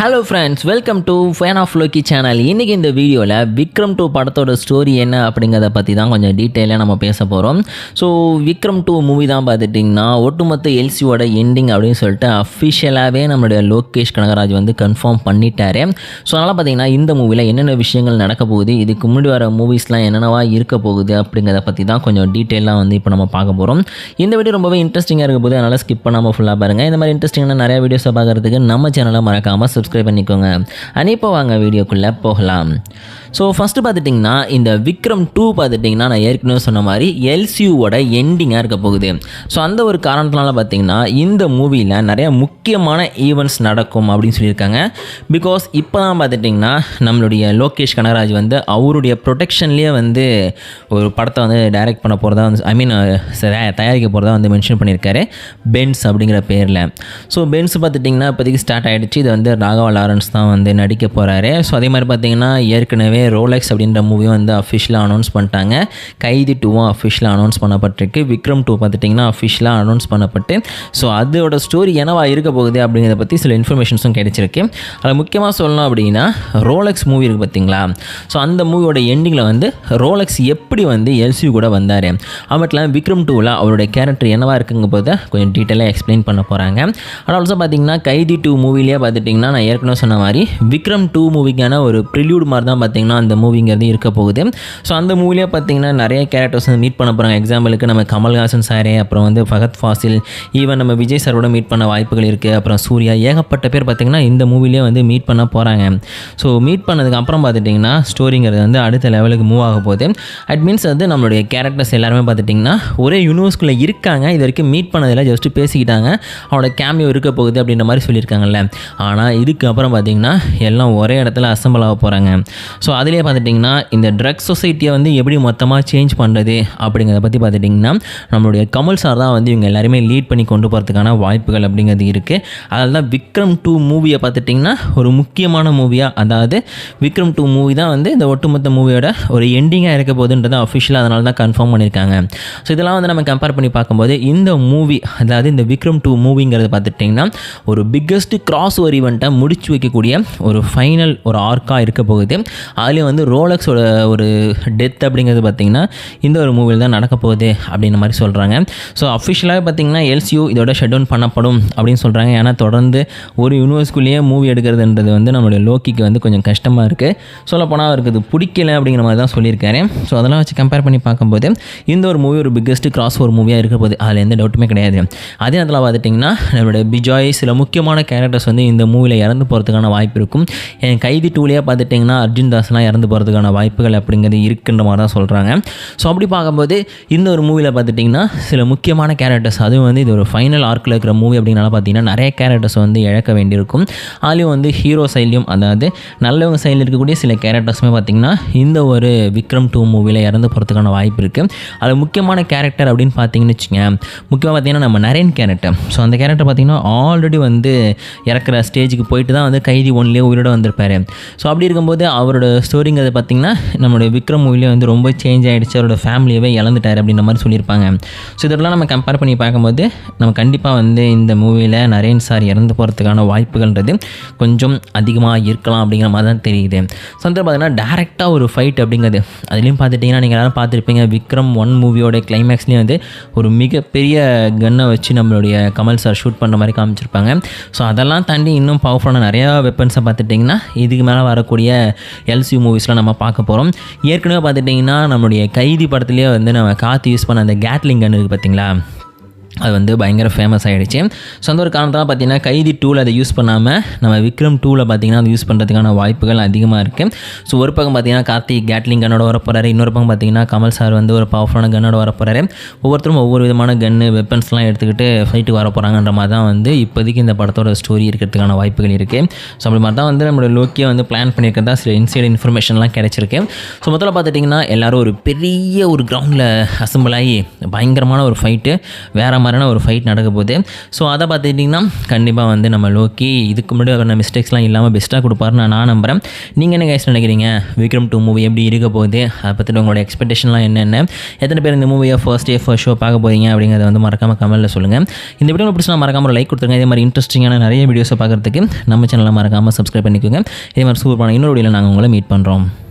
Hello friends welcome to fan of Loki channel இன்றைக்கி இந்த வீடியோவில் விக்ரம் டூ படத்தோட ஸ்டோரி என்ன அப்படிங்கிறத பற்றி தான் கொஞ்சம் டீட்டெயிலாக நம்ம பேச போகிறோம் ஸோ விக்ரம் டூ மூவி தான் பார்த்துட்டிங்கன்னா ஒட்டுமொத்த எல்சியோட எண்டிங் அப்படின்னு சொல்லிட்டு அஃபிஷியலாகவே நம்மளுடைய லோகேஷ் கனகராஜ் வந்து கன்ஃபார்ம் பண்ணிட்டாரு. ஸோ அதனால் பார்த்தீங்கன்னா இந்த மூவியில் என்னென்ன விஷயங்கள் நடக்க போகுது இதுக்கு முன்னாடி வர மூவிஸ்லாம் என்னென்னவா இருக்க போகுது அப்படிங்கிறத பற்றி தான் கொஞ்சம் டீட்டெயிலாக வந்து இப்போ நம்ம பார்க்க போகிறோம் இந்த வீடியோ ரொம்பவே இன்ட்ரெஸ்டிங்காக இருக்க போது அதனால் ஸ்கிப் பண்ணாமல் ஃபுல்லாக பாருங்கள் இந்த மாதிரி இன்ட்ரெஸ்டிங்கான நிறைய வீடியோஸை பார்க்குறதுக்கு நம்ம சேனலை மறக்காமல் சப்ஸ்கிரைப் பண்ணிக்கோங்க. அண்ட் வாங்க வீடியோக்குள்ளே போகலாம். ஸோ ஃபஸ்ட்டு பார்த்துட்டிங்கன்னா இந்த விக்ரம் டூ பார்த்துட்டிங்கன்னா நான் ஏற்கனவே சொன்ன மாதிரி எல்சியூவோட எண்டிங்காக இருக்க போகுது. ஸோ அந்த ஒரு காரணத்தினால பார்த்தீங்கன்னா இந்த மூவியில் நிறைய முக்கியமான ஈவெண்ட்ஸ் நடக்கும் அப்படின்னு சொல்லியிருக்காங்க. பிகாஸ் இப்போ தான் பார்த்துட்டிங்கன்னா நம்மளுடைய லோகேஷ் கனகராஜ் வந்து அவருடைய ப்ரொடெக்ஷன்லேயே வந்து ஒரு படத்தை வந்து டைரக்ட் பண்ண போகிறதா வந்து ஐ மீன் தயாரிக்க போகிறதா வந்து மென்ஷன் பண்ணியிருக்காரு. பென்ஸ் அப்படிங்கிற பேரில். ஸோ பென்ஸ் பார்த்துட்டிங்கன்னா இப்போதைக்கு ஸ்டார்ட் ஆகிடுச்சு இது வந்து ராகவா லாரன்ஸ் தான் வந்து நடிக்க போகிறாரு ஸோ அதே மாதிரி பார்த்தீங்கன்னா ஏற்கனவே ரோலெக்ஸ் அப்படின்ற மூவியும் வந்து அஃபிஷியலாக அனௌன்ஸ் பண்ணிட்டாங்க. கைதி டூவும் அஃபிஷியலாக அனௌன்ஸ் பண்ணப்பட்டிருக்கு. விக்ரம் டூ பார்த்துட்டிங்கன்னா அஃபிஷியலாக அனௌன்ஸ் பண்ணப்பட்டு ஸோ அதோட ஸ்டோரி என்னவா இருக்க போகுது அப்படிங்கிறத பற்றி சில இன்ஃபர்மேஷன்ஸும் கிடைச்சிருக்கு. அதில் முக்கியமாக சொல்லணும் அப்படின்னா ரோலெக்ஸ் மூவி இருக்குது பார்த்தீங்களா ஸோ அந்த மூவியோட எண்டிங்கில் வந்து ரோலெக்ஸ் எப்படி வந்து எல்சியூ கூட வந்தார்? அது மட்டும் இல்லாமல் விக்ரம் டூவில் அவருடைய கேரக்டர் என்னவா இருக்குங்க போது கொஞ்சம் டீட்டெயிலாக எக்ஸ்பிளைன் பண்ண போகிறாங்க ஆனால் ஆல்சோ பார்த்தீங்கன்னா கைதி டூ மூவிலேயே பார்த்துட்டிங்கன்னா நான் ஏற்கனவே சொன்ன மாதிரி விக்ரம் டூ மூவிக்கான ஒரு ப்ரிலியூட் மாதிரி தான் பார்த்தீங்கன்னா அந்த மூவிங்கிறது இருக்க போகுது. ஸோ அந்த மூவிலே பார்த்தீங்கன்னா நிறைய கேரக்டர்ஸ் வந்து மீட் பண்ண போகிறாங்க எக்ஸாம்பிளுக்கு நம்ம கமல்ஹாசன் சாரே அப்புறம் வந்து ஃபகத் ஃபாசில் ஈவன் நம்ம விஜய் சாரோட மீட் பண்ண வாய்ப்புகள் இருக்குது அப்புறம் சூர்யா ஏகப்பட்ட பேர் பார்த்திங்கன்னா இந்த மூவிலே வந்து மீட் பண்ண போகிறாங்க ஸோ மீட் பண்ணதுக்கு அப்புறம் பார்த்துட்டிங்கன்னா ஸ்டோரிங்கிறது வந்து அடுத்த லெவலுக்கு மூவ் ஆக போகுது. அட் மீன்ஸ் வந்து நம்மளுடைய கேரக்டர்ஸ் எல்லாருமே பார்த்துட்டிங்கன்னா ஒரே யூனிவர்ஸ்குள்ளே இருக்காங்க. இது வரைக்கும் மீட் பண்ணதில் ஜஸ்ட்டு பேசிக்கிட்டாங்க. அவனோட கேமியோ இருக்க போகுது அப்படின்ற மாதிரி சொல்லியிருக்காங்கல்ல. ஆனால் இதுக்கு அப்புறம் பார்த்திங்கன்னா எல்லாம் ஒரே இடத்துல அசம்பிள் ஆக போகிறாங்க ஸோ அதிலே பார்த்துட்டிங்கன்னா இந்த ட்ரக் சொசைட்டியை வந்து எப்படி மொத்தமாக சேஞ்ச் பண்ணுறது அப்படிங்கிறத பற்றி பார்த்துட்டிங்கன்னா நம்மளுடைய கமல் சார் தான் வந்து இவங்க எல்லாருமே லீட் பண்ணி கொண்டு போகிறதுக்கான வாய்ப்புகள் அப்படிங்கிறது இருக்குது அதில் தான் விக்ரம் டூ மூவியை பார்த்துட்டிங்கன்னா ஒரு முக்கியமான மூவியாக அதாவது விக்ரம் டூ மூவி தான் வந்து இந்த ஒட்டுமொத்த மூவியோட ஒரு எண்டிங்காக இருக்க போகுதுன்றது அஃபிஷியலாக அதனால தான் கன்ஃபார்ம் பண்ணியிருக்காங்க. ஸோ இதெல்லாம் வந்து நம்ம கம்பேர் பண்ணி பார்க்கும்போது இந்த மூவி அதாவது இந்த விக்ரம் டூ மூவிங்கிறது பார்த்துட்டிங்கன்னா ஒரு பிக்கஸ்ட் கிராஸ் ஓவர் ஈவெண்ட்டை முடிச்சு வைக்கக்கூடிய ஒரு ஃபைனல் ஒரு ஆர்க்காக இருக்க போகுது. அதுலேயும் வந்து ரோலக்ஸோட ஒரு டெத் அப்படிங்கிறது பார்த்திங்கன்னா இந்த ஒரு மூவியில் தான் நடக்க போகுது அப்படின்ற மாதிரி சொல்கிறாங்க ஸோ அஃபிஷியலாக பார்த்திங்கன்னா எல்சியூ இதோட ஷட் டவுன் பண்ணப்படும் அப்படின்னு சொல்கிறாங்க ஏன்னா தொடர்ந்து ஒரு யூனிவர்ஸ்குள்ளேயே மூவி எடுக்கிறதுன்றது வந்து நம்மளுடைய லோக்கிக்கு வந்து கொஞ்சம் கஷ்டமாக இருக்குது சொல்லப்போனால் அவருக்கு இது பிடிக்கல அப்படிங்கிற மாதிரி தான் சொல்லியிருக்காரு. ஸோ அதெல்லாம் வச்சு கம்பேர் பண்ணி பார்க்கும்போது இந்த ஒரு மூவி ஒரு பிக்கஸ்ட் கிராஸ் ஒரு மூவியாக இருக்க போகுது. அதில் எந்த டவுட்டுமே கிடையாது. அதே நேரத்தில் பார்த்துட்டிங்கன்னா நம்மளுடைய பிஜாய் சில முக்கியமான கேரக்டர்ஸ் வந்து இந்த மூவியில் இறந்து போகிறதுக்கான வாய்ப்பு இருக்கும். என் கைதி டூலேயே பார்த்துட்டிங்கன்னா அர்ஜுன் தாஸ்லாம் இறந்து போகிறதுக்கான வாய்ப்புகள் அப்படிங்கிறது இருக்குன்ற மாதிரி தான் சொல்கிறாங்க ஸோ அப்படி பார்க்கும்போது இந்த ஒரு மூவியில் பார்த்துட்டிங்கன்னா சில முக்கியமான கேரக்டர்ஸ் அதுவும் வந்து இது ஒரு ஃபைனல் ஆர்க்கில் இருக்கிற மூவி அப்படின்னால பார்த்தீங்கன்னா நிறைய கேரக்டர்ஸ் வந்து இழக்க வேண்டியிருக்கும். அதுலேயும் வந்து ஹீரோ சைட்லையும் அதாவது நல்லவங்க சைடில் இருக்கக்கூடிய சில கேரக்டர்ஸுமே பார்த்திங்கன்னா இந்த ஒரு விக்ரம் டூ மூவியில் இறந்து போகிறதுக்கான வாய்ப்பு இருக்குது அது முக்கியமான கேரக்டர் அப்படின்னு பார்த்தீங்கன்னு வச்சுங்க முக்கியமாக பார்த்தீங்கன்னா நம்ம நரேன் கேரக்டர் ஸோ அந்த கேரக்டர் பார்த்திங்கன்னா ஆல்ரெடி வந்து இறக்குற ஸ்டேஜுக்கு போயிட்டு தான் வந்து கைதி ஒன்லேயே உயிரோட வந்திருப்பார். ஸோ அப்படி இருக்கும்போது அவரோட ஸ்டோரிங்கிறது பார்த்திங்கன்னா நம்மளுடைய விக்ரம் மூவிலே வந்து ரொம்ப சேஞ்ச் ஆகிடுச்சு அவரோட ஃபேமிலியவே இழந்துட்டார் அப்படின்ற மாதிரி சொல்லியிருப்பாங்க. ஸோ இதெல்லாம் நம்ம கம்பேர் பண்ணி பார்க்கும்போது நம்ம கண்டிப்பாக வந்து இந்த மூவியில் நரேன் சார் இறந்து போகிறதுக்கான வாய்ப்புகள்ன்றது கொஞ்சம் அதிகமாக இருக்கலாம் அப்படிங்கிற மாதிரி தான் தெரியுது. ஸோ வந்து பார்த்தீங்கன்னா டேரெக்டாக ஒரு ஃபைட் அப்படிங்கிறது அதுலேயும் பார்த்துட்டிங்கன்னா நீங்கள் எல்லாரும் பார்த்துருப்பீங்க விக்ரம் ஒன் மூவியோட கிளைமேக்ஸ்லேயும் வந்து ஒரு மிகப்பெரிய கன்னை வச்சு நம்மளுடைய கமல் சார் ஷூட் பண்ணுற மாதிரி காமிச்சிருப்பாங்க. ஸோ அதெல்லாம் தாண்டி இன்னும் பவர்ஃபுல்லான நிறையா வெப்பன்ஸை பார்த்துட்டிங்கன்னா இதுக்கு மேலே வரக்கூடிய எல்ஸ் எல்சி மூவிஸ்லாம் நம்ம பார்க்க போகிறோம் ஏற்கனவே பார்த்துட்டிங்கன்னா நம்மளுடைய கைதி படத்துலேயே வந்து நம்ம காற்று யூஸ் பண்ண அந்த கேட்லிங் கன் இருக்குது பார்த்தீங்களா? அது வந்து பயங்கர ஃபேமஸ் ஆகிடுச்சு ஸோ அந்த ஒரு காரணத்தால் பார்த்தீங்கன்னா கைதி டூவில் அதை யூஸ் பண்ணாமல் நம்ம விக்ரம் டூவில் பார்த்தீங்கன்னா அதை யூஸ் பண்ணுறதுக்கான வாய்ப்புகள் அதிகமாக இருக்குது ஸோ ஒரு பக்கம் பார்த்தீங்கன்னா கார்த்திக் கேட்லிங் கன்னோட வர போகிறாரு இன்னொரு பக்கம் பார்த்தீங்கன்னா கமல் சார் வந்து ஒரு பவர்ஃபுல்லான கன்னோட வர போகிறாரு ஒவ்வொருத்தரும் ஒவ்வொரு விதமான கன்று வெப்பன்ஸ்லாம் எடுத்துக்கிட்டு ஃபைட்டுக்கு வர போகிறாங்கன்ற மாதிரி தான் வந்து இப்போதைக்கு இந்த படத்தோட ஸ்டோரி இருக்கிறதுக்கான வாய்ப்புகள் இருக்குது ஸோ அப்படி மாதிரி தான் வந்து நம்மளோட லோக்கியை வந்து பிளான் பண்ணியிருக்கிறதா சில இன்சைட் இன்ஃபர்மேஷன்லாம் கிடச்சிருக்கு. ஸோ முதல்ல பார்த்துட்டிங்கன்னா எல்லோரும் ஒரு பெரிய ஒரு கிரவுண்டில் அசம்பிள் ஆகி பயங்கரமான ஒரு ஃபைட்டு வேறு மாதிரி மாதிரியான ஒரு ஃபைட் நடக்க போகுது ஸோ அதை பார்த்துக்கிட்டிங்கன்னா கண்டிப்பாக வந்து நம்ம லோக்கி இதுக்கு முன்னாடி வர மிஸ்டேக்ஸ்லாம் இல்லாமல் பெஸ்ட்டாக கொடுப்பாருன்னு நான் நம்புகிறேன் நீங்கள் என்ன கைஸ் நினைக்கிறீங்க? விக்ரம் டூ மூவி எப்படி இருக்க போகுது? அதை பற்றிட்டு உங்களோட எக்ஸ்பெக்டேஷன்லாம் என்னென்ன? எத்தனை பேர் இந்த மூவியை ஃபர்ஸ்ட் டே ஃபர்ஸ்ட் ஷோ பார்க்க போகிறீங்க அப்படிங்கிறத வந்து மறக்காமல் கமெண்ட்டில் சொல்லுங்கள் இந்த வீடியோ பிடிச்சா மறக்காமல் லைக் கொடுத்துருங்க. இதே மாதிரி இன்ட்ரெஸ்டிங்கான நிறைய வீடியோஸை பார்க்குறதுக்கு நம்ம சேனலில் மறக்காமல் சப்ஸ்கிரைப் பண்ணிக்கோங்க. இதே மாதிரி சூப்பரான இன்னொரு வீடியோவில் நாங்கள் உங்களை மீட் பண்ணுறோம்